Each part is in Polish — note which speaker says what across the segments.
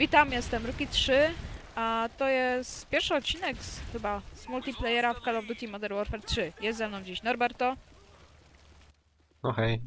Speaker 1: Witam, jestem Ruki 3, a to jest pierwszy odcinek z, chyba z multiplayera w Call of Duty Modern Warfare 3. Jest ze mną dziś Norberto,
Speaker 2: No hej.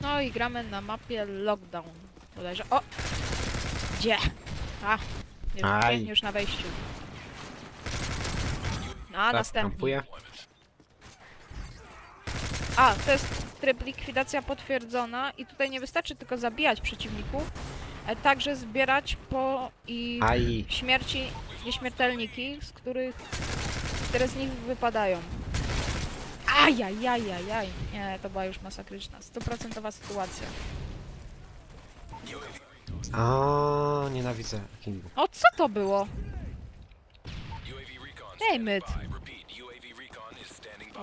Speaker 1: no i gramy na mapie Lockdown. Bodajże. O! Gdzie? A! Już,
Speaker 2: Aj.
Speaker 1: już na wejściu. A,
Speaker 2: Tak,
Speaker 1: następny.
Speaker 2: kampuję.
Speaker 1: A, to jest tryb likwidacja potwierdzona i tutaj nie wystarczy tylko zabijać przeciwników, także zbierać po i
Speaker 2: Aj.
Speaker 1: śmierci nieśmiertelniki, z których które z nich wypadają. Ajajajajaj. Nie, to była już masakryczna. Stuprocentowa sytuacja.
Speaker 2: O, nienawidzę Kingu.
Speaker 1: O, co to było? Ej, myt.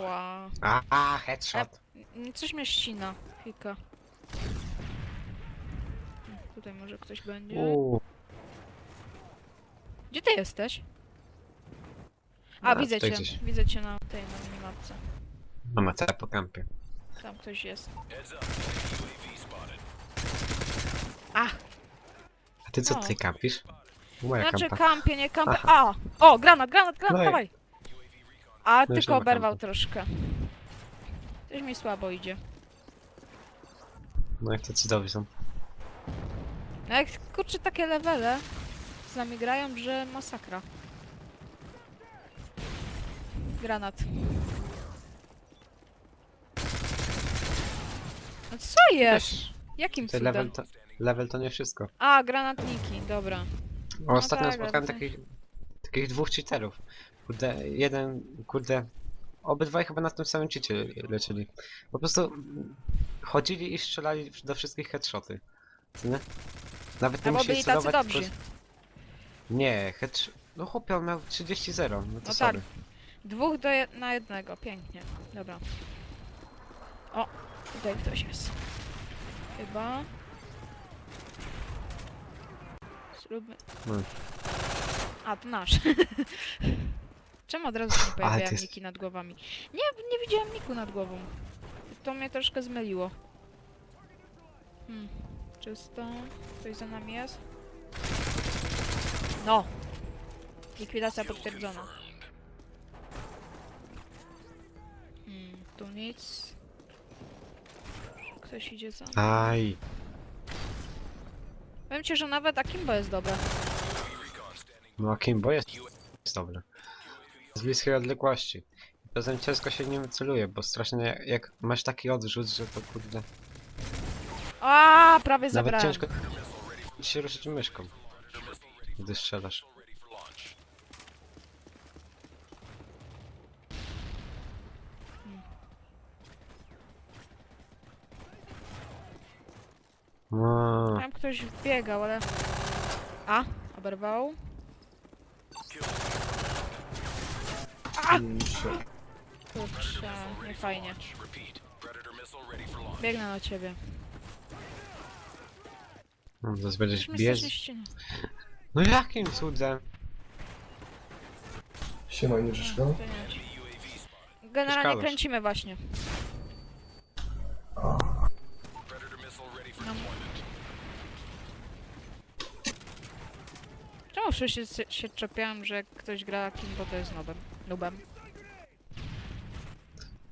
Speaker 1: Ła.
Speaker 2: A, a, headshot.
Speaker 1: Mm, Coś mnie ścina. Chwilkę. Tutaj może ktoś będzie.
Speaker 2: Uuu.
Speaker 1: Gdzie ty jesteś? A,
Speaker 2: A,
Speaker 1: widzę
Speaker 2: tutaj
Speaker 1: cię.
Speaker 2: gdzieś.
Speaker 1: Widzę cię na tej na minimapce.
Speaker 2: No ma całe po kampie.
Speaker 1: Tam ktoś jest. Ach,
Speaker 2: A ty co
Speaker 1: No.
Speaker 2: ty kampisz? Moja
Speaker 1: znaczy
Speaker 2: kampa.
Speaker 1: kampie, nie kampie. A! O, granat, granat, granat,
Speaker 2: No i-
Speaker 1: dawaj! A,
Speaker 2: No już
Speaker 1: tylko
Speaker 2: nie ma
Speaker 1: oberwał
Speaker 2: kampy.
Speaker 1: troszkę. Coś mi słabo idzie.
Speaker 2: No jak to cudowi są.
Speaker 1: No jak kurczę takie levele z nami grają, że masakra. Granat. No co jest? Jakim cudem?
Speaker 2: level to, level to nie wszystko.
Speaker 1: A, granatniki, dobra.
Speaker 2: O, ostatnio
Speaker 1: tak,
Speaker 2: spotkałem
Speaker 1: ale
Speaker 2: takich, takich dwóch cheaterów. Kurde, jeden, kurde, obydwaj chyba na tym samym cheacie lecieli. Po prostu chodzili i strzelali do wszystkich headshoty. Co nie? Nawet nie
Speaker 1: Albo
Speaker 2: musieli
Speaker 1: byli tacy
Speaker 2: celować,
Speaker 1: dobrzy.
Speaker 2: tylko- Nie, headshot... No chłopie, on miał 30-0, no to
Speaker 1: No
Speaker 2: sorry.
Speaker 1: Dwóch do jed na jednego, pięknie. Dobra. O, tutaj ktoś jest. Chyba. Zróbmy.
Speaker 2: Hmm.
Speaker 1: A, to nasz. Czemu od razu się nie pojawiają
Speaker 2: jest-
Speaker 1: niki nad głowami? Nie, nie widziałem niku nad głową. To mnie troszkę zmyliło. Hmm. Czysto. Ktoś za nami jest? No. Likwidacja potwierdzona. Hmm, tu nic. Ktoś idzie za. mną.
Speaker 2: Aj.
Speaker 1: Powiem ci, że nawet Akimbo jest dobre.
Speaker 2: No a Kimbo jest, jest dobre. Z bliskiej odległości. Poza tym ciężko się nim celuje, bo strasznie jak, jak masz taki odrzut, że to kurde...
Speaker 1: A, prawie
Speaker 2: Nawet
Speaker 1: zabrałem.
Speaker 2: ciężko ci się ruszyć myszką. Gdy strzelasz. No,
Speaker 1: Tam ktoś biegał, ale... A, oberwał. A! Kurczę, nie fajnie. Biegnę na ciebie.
Speaker 2: No zaraz będziesz
Speaker 1: ścina.
Speaker 2: No jakim cudem?
Speaker 3: Siema, Niżyczko.
Speaker 1: Generalnie
Speaker 2: Przeszkadzasz.
Speaker 1: kręcimy właśnie. No. Czemu wszyscy się, się czepiałem, że jak ktoś gra Kimbo to jest nobem? Nubem.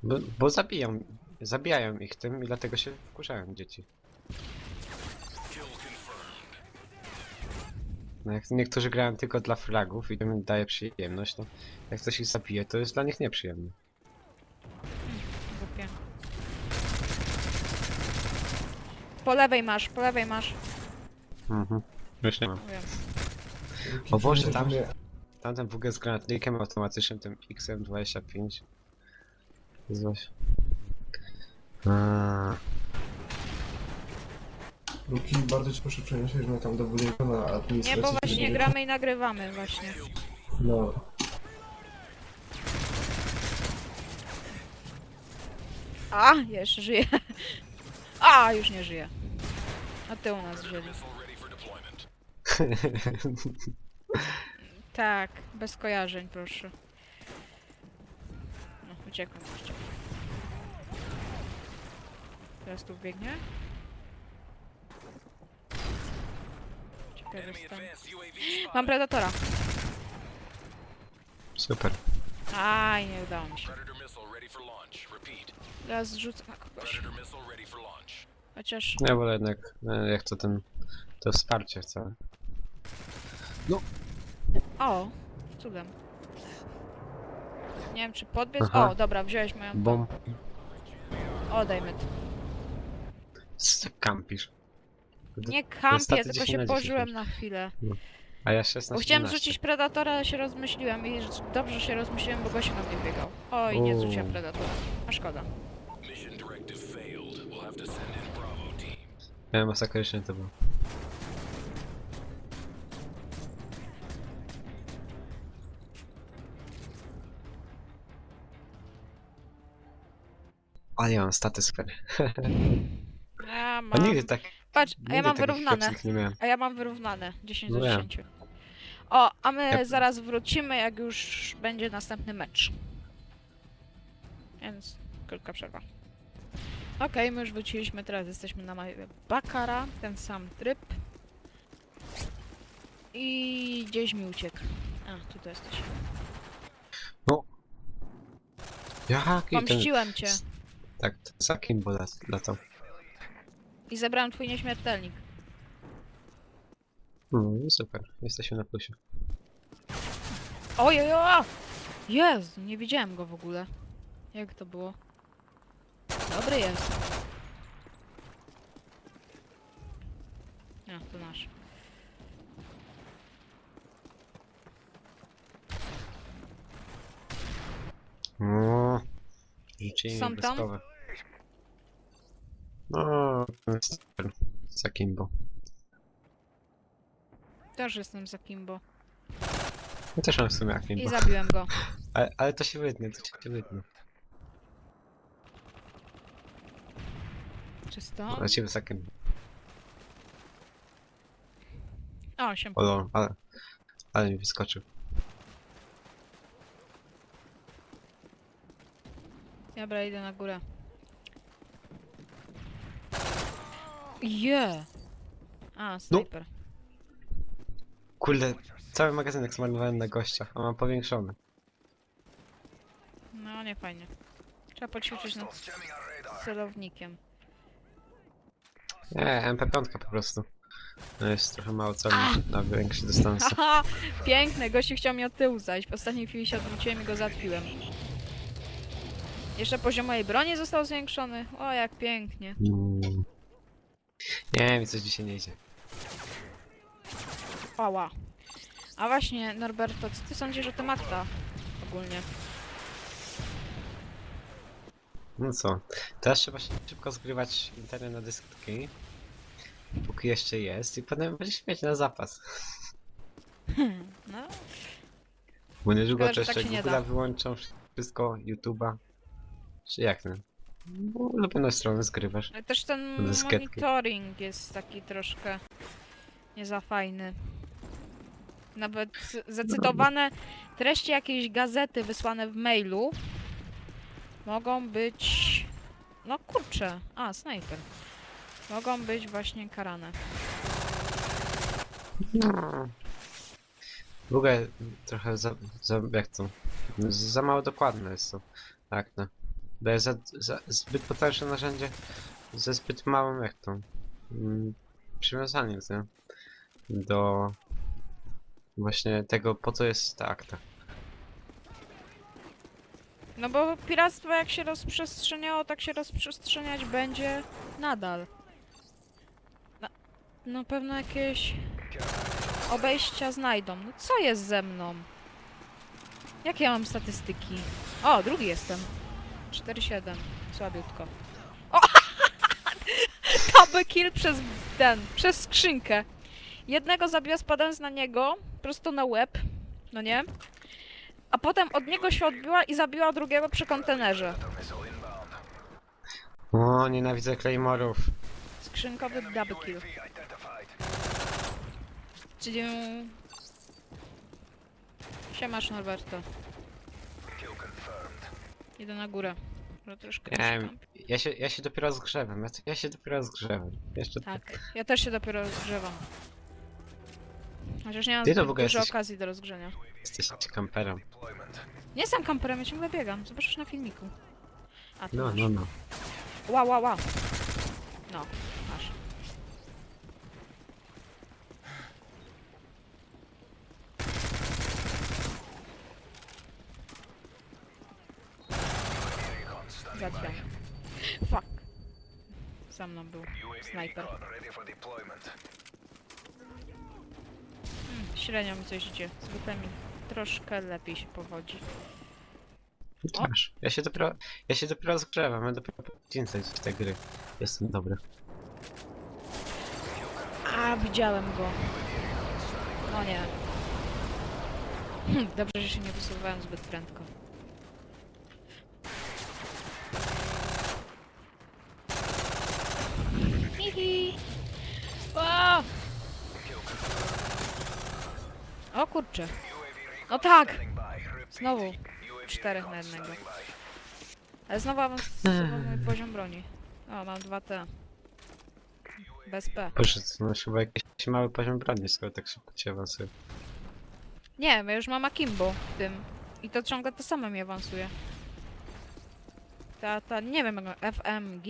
Speaker 2: Bo, bo zabiją, zabijają ich tym i dlatego się wkurzają dzieci. No jak niektórzy grają tylko dla fragów i to im daje przyjemność, to jak ktoś ich zabije, to jest dla nich nieprzyjemne.
Speaker 1: Głupie. Po lewej masz, po lewej masz.
Speaker 2: Mhm. Już nie mam.
Speaker 1: Wiem.
Speaker 2: O Boże, tam- Tamten WG z granatnikiem automatycznym, tym XM25. Coś. Aaa,
Speaker 3: Luki, bardzo ci proszę przeniesiesz mnie tam do na
Speaker 1: Nie, bo właśnie gramy i nagrywamy właśnie.
Speaker 3: No,
Speaker 1: A, jeszcze żyje. A, już nie żyje. A ty u nas żyli. Tak, bez kojarzeń, proszę. No, uciekłem jeszcze. Teraz tu biegnie. Czekaj. Ja dostanę. Mam Predatora.
Speaker 2: Super.
Speaker 1: Aj, nie udało mi się. Teraz zrzucę na kogoś. Chociaż...
Speaker 2: Ja wolę jednak, e, jak to ten, to wsparcie chcę.
Speaker 1: O! Cudem. Nie wiem, czy podbiec...
Speaker 2: Aha.
Speaker 1: O, dobra, wziąłeś moją...
Speaker 2: Bom.
Speaker 1: O, dajmy to.
Speaker 2: Kampisz?
Speaker 1: Nie kampię, tylko
Speaker 2: 10
Speaker 1: się
Speaker 2: na 10
Speaker 1: położyłem
Speaker 2: już.
Speaker 1: na chwilę.
Speaker 2: A ja 16
Speaker 1: Bo chciałem
Speaker 2: 17.
Speaker 1: zrzucić Predatora, ale się rozmyśliłem i że- dobrze się rozmyśliłem, bo gościu na mnie biegał. Oj, nie
Speaker 2: Uuu.
Speaker 1: zrzuciłem Predatora. A szkoda.
Speaker 4: Mission directive failed. We'll have to send in Bravo.
Speaker 2: Ja masakrycznie to. Ale ja mam staty super.
Speaker 1: Ja
Speaker 2: A
Speaker 1: mam...
Speaker 2: nigdy tak.
Speaker 1: Patrz, a ja
Speaker 2: nigdy
Speaker 1: mam
Speaker 2: takich
Speaker 1: wyrównane.
Speaker 2: kiepskich nie miałem.
Speaker 1: A ja mam wyrównane. 10 do
Speaker 2: No ja.
Speaker 1: 10. O, a my
Speaker 2: Ja-
Speaker 1: zaraz wrócimy, jak już będzie następny mecz. Więc krótka przerwa. Okej, my już wróciliśmy, teraz jesteśmy na mapie Bakara, ten sam tryb. I gdzieś mi uciekł. A, tutaj jesteś.
Speaker 2: Jaki ten...
Speaker 1: Pomściłem cię
Speaker 2: Tak, ten za Kimbo lat- latał.
Speaker 1: I zebrałem twój nieśmiertelnik.
Speaker 2: Mm, super, jesteśmy na plusie.
Speaker 1: Ojojo! Jezu, nie widziałem go w ogóle. Jak to było? Dobry jest. A, to nasz.
Speaker 2: No,
Speaker 1: Są tam?
Speaker 2: No. Za Kimbo.
Speaker 1: Też jestem za Kimbo.
Speaker 2: Ja też mam w sumie
Speaker 1: I
Speaker 2: Kimbo.
Speaker 1: zabiłem go.
Speaker 2: Ale, ale to się wytnie, to się wytnie.
Speaker 1: Czysto.
Speaker 2: Lecimy za Kimbo.
Speaker 1: O, się.
Speaker 2: O, ale, ale mi wyskoczył.
Speaker 1: Dobra, idę na górę. Je! A, snajper.
Speaker 2: Kurde, cały magazynek zmarnowałem na gościa, a mam powiększony.
Speaker 1: No, nie fajnie. Trzeba poćwiczyć nad celownikiem.
Speaker 2: Nie, MP5 po prostu. No jest trochę mało celny na większy dystans.
Speaker 1: Haha! Piękne, gościu chciał mi od tyłu zajść. W ostatniej chwili się odwróciłem i go zatwiłem. Jeszcze poziom mojej broni został zwiększony. O, jak pięknie.
Speaker 2: Mm. Nie, mi coś dzisiaj nie idzie.
Speaker 1: Ała. A właśnie, Norberto, co ty sądzisz o tematka ogólnie?
Speaker 2: No co, teraz trzeba się szybko zgrywać internet na dyskretki. Póki jeszcze jest i potem będziesz mieć na zapas.
Speaker 1: No,
Speaker 2: Bo niedługo
Speaker 1: Szkoda,
Speaker 2: to
Speaker 1: że tak
Speaker 2: jeszcze
Speaker 1: się nie
Speaker 2: Google'a
Speaker 1: da.
Speaker 2: wyłączą, wszystko, YouTube'a. Czy jak nie? Bo ulubione strony zgrywasz.
Speaker 1: ale też ten
Speaker 2: Dyskietki.
Speaker 1: monitoring jest taki troszkę nie za fajny. Nawet zacytowane treści jakiejś gazety wysłane w mailu mogą być... No kurczę, a snajper. Mogą być właśnie karane.
Speaker 2: W ogóle trochę za, za jak to? Za mało dokładne jest to. Tak, no. Daje za, za zbyt potężne narzędzie ze zbyt małym jak to? Mm, przywiązaniem nie? do właśnie tego po co jest ta akta.
Speaker 1: No bo piractwo jak się rozprzestrzeniało, tak się rozprzestrzeniać będzie nadal. Na, no pewno jakieś obejścia znajdą. No co jest ze mną? Jakie ja mam statystyki? O, drugi jestem. 4-7. Słabiutko. O! Double kill przez ten, przez skrzynkę. Jednego zabiła spadając na niego, prosto na łeb, no nie? A potem od niego się odbiła i zabiła drugiego przy kontenerze.
Speaker 2: O, nienawidzę Claymore'ów.
Speaker 1: Skrzynkowy double kill. Czyli... Siemasz Norberto. Idę na górę. Może troszkę
Speaker 2: Nie ja się, ja się dopiero zgrzewam, ja, ja się dopiero zgrzewam. Jeszcze
Speaker 1: Tak, ja też się dopiero rozgrzewam. Chociaż nie mam
Speaker 2: Ty to
Speaker 1: zbyt
Speaker 2: w ogóle
Speaker 1: dużo
Speaker 2: jesteś-
Speaker 1: okazji do rozgrzenia.
Speaker 2: Jesteś kamperem.
Speaker 1: Nie jestem kamperem, ja ciągle biegam. Zobaczysz na filmiku. A
Speaker 2: No,
Speaker 1: masz.
Speaker 2: no, no.
Speaker 1: Ła, ła, ła. No, masz. Załatwiam. Fuck. Za mną był snajper. Hmm, średnio mi coś idzie. Zwykle mi troszkę lepiej się powodzi. O.
Speaker 2: Masz. Ja się dopiero, ja się dopiero rozgrzewam, ja dopiero więcej z tej gry. Jestem dobry.
Speaker 1: A, widziałem go. No nie. Dobrze, że się nie wysuwałem zbyt prędko. Hihi. O! o kurczę. No tak! Znowu. Czterech na jednego. Ale znowu awansował mój poziom broni. O, mam 2T. Bez P.
Speaker 2: Boże, to masz chyba jakiś mały poziom broni, skoro tak szybko cię awansuje.
Speaker 1: Nie, ja już mam Akimbo w tym. I to ciągle to samo mi awansuje. Ta, ta, nie wiem jak ona- FMG?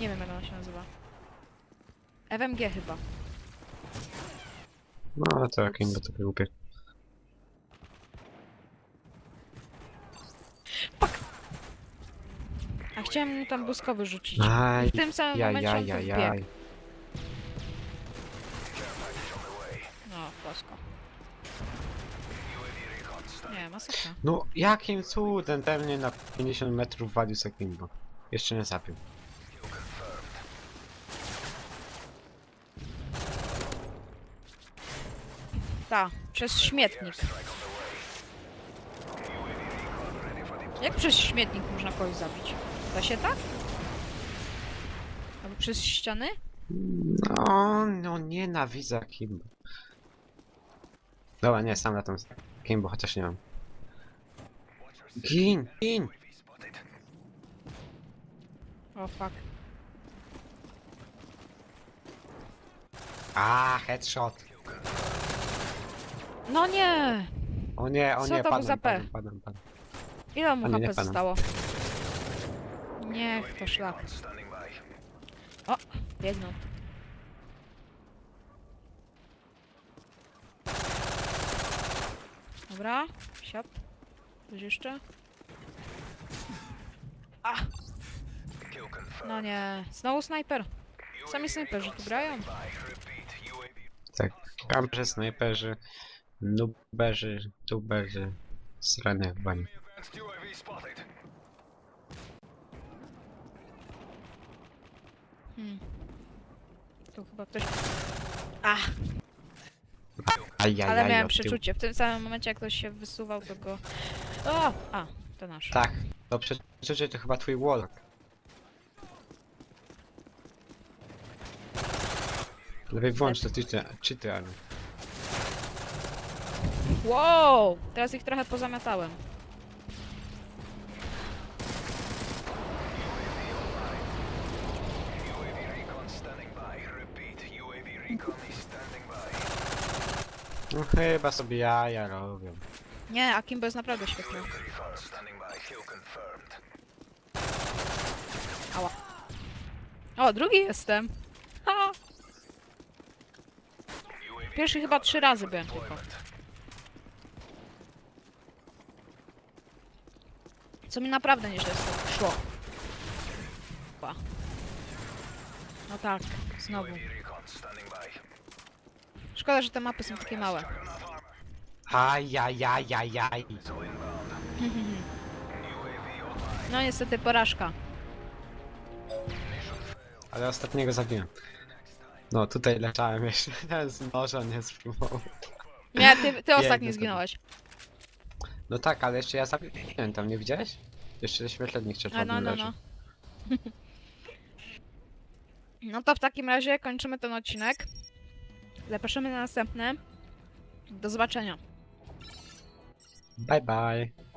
Speaker 1: Nie wiem jak ona się nazywa. FMG chyba.
Speaker 2: No, ale to jakim, bo to głupie.
Speaker 1: A chciałem mu tam błyskowy rzucić.
Speaker 2: Aj,
Speaker 1: W tym samym
Speaker 2: jaj,
Speaker 1: momencie
Speaker 2: jaj,
Speaker 1: on tu
Speaker 2: jaj,
Speaker 1: wbiegł.
Speaker 2: jaj.
Speaker 1: No, płasko. Nie, masakra.
Speaker 2: No, jakim cudem ten mnie na 50 metrów walił z Akimbo. Jeszcze nie zabił.
Speaker 1: Ta, przez śmietnik. Jak przez śmietnik można kogoś zabić? Da się tak? Albo przez ściany?
Speaker 2: No, no nienawidzę Akimbo. Dobra, nie, sam latam z Akimbo, chociaż nie mam. Gin, gin!
Speaker 1: O fuck.
Speaker 2: A, headshot!
Speaker 1: No nie!
Speaker 2: O nie, o
Speaker 1: Co
Speaker 2: nie,
Speaker 1: to był za
Speaker 2: padam,
Speaker 1: P?
Speaker 2: padam, padam, padam.
Speaker 1: Ile mu
Speaker 2: A nie, nie
Speaker 1: HP zostało? Niech to szlak. O! Biegną. Dobra, siad. Coś jeszcze? A! No nie, znowu snajper. Sami snajperzy tu grają.
Speaker 2: Tak, kamperzy, snajperzy, nuberzy, tuberzy, srane bani.
Speaker 1: Hmm. Tu chyba ktoś... Ach!
Speaker 2: Ajajaj,
Speaker 1: Ale miałem
Speaker 2: od tyłu.
Speaker 1: przeczucie. W tym samym momencie, jak ktoś się wysuwał, to go... O! A, to nasz.
Speaker 2: Tak, to przeczucie to chyba twój Warlock. Lepiej włącz to cheaty, cheaty ale...
Speaker 1: Wow! Teraz ich trochę pozamiatałem.
Speaker 2: No chyba sobie jaja robią.
Speaker 1: Nie, Akimbo jest naprawdę świetny. Ała. O, drugi jestem! Ha! Pierwszy chyba trzy razy byłem tylko. Co mi naprawdę nieźle szło. Ba. No tak, znowu. Szkoda, że te mapy są takie małe.
Speaker 2: Ajajajajaj.
Speaker 1: No niestety porażka.
Speaker 2: Ale ostatniego zabiłem. No tutaj leczałem jeszcze, z noża nie spróbował.
Speaker 1: Nie, ty, ty ostatni zginąłeś.
Speaker 2: No tak, ale jeszcze ja zabiłem tam, nie widziałeś? Jeszcze świetlnik
Speaker 1: A,
Speaker 2: czerwony
Speaker 1: no, no,
Speaker 2: leży.
Speaker 1: no. No to w takim razie kończymy ten odcinek. Zapraszamy na następne. Do zobaczenia.
Speaker 2: Bye bye.